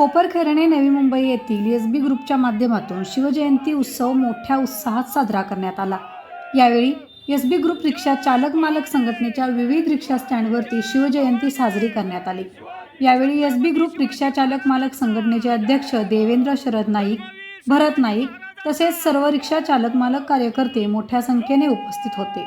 कोपरखैरणे नवी मुंबई येथील एस बी ग्रुपच्या माध्यमातून शिवजयंती उत्सव मोठ्या उत्साहात साजरा करण्यात आला. यावेळी एस बी ग्रुप रिक्षा चालक मालक संघटनेच्या विविध रिक्षा स्टँडवरती शिवजयंती साजरी करण्यात आली. यावेळी एस बी ग्रुप रिक्षा चालक मालक संघटनेचे अध्यक्ष देवेंद्र शरद नाईक भरत नाईक तसेच सर्व रिक्षा चालक मालक कार्यकर्ते मोठ्या संख्येने उपस्थित होते.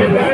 Get back.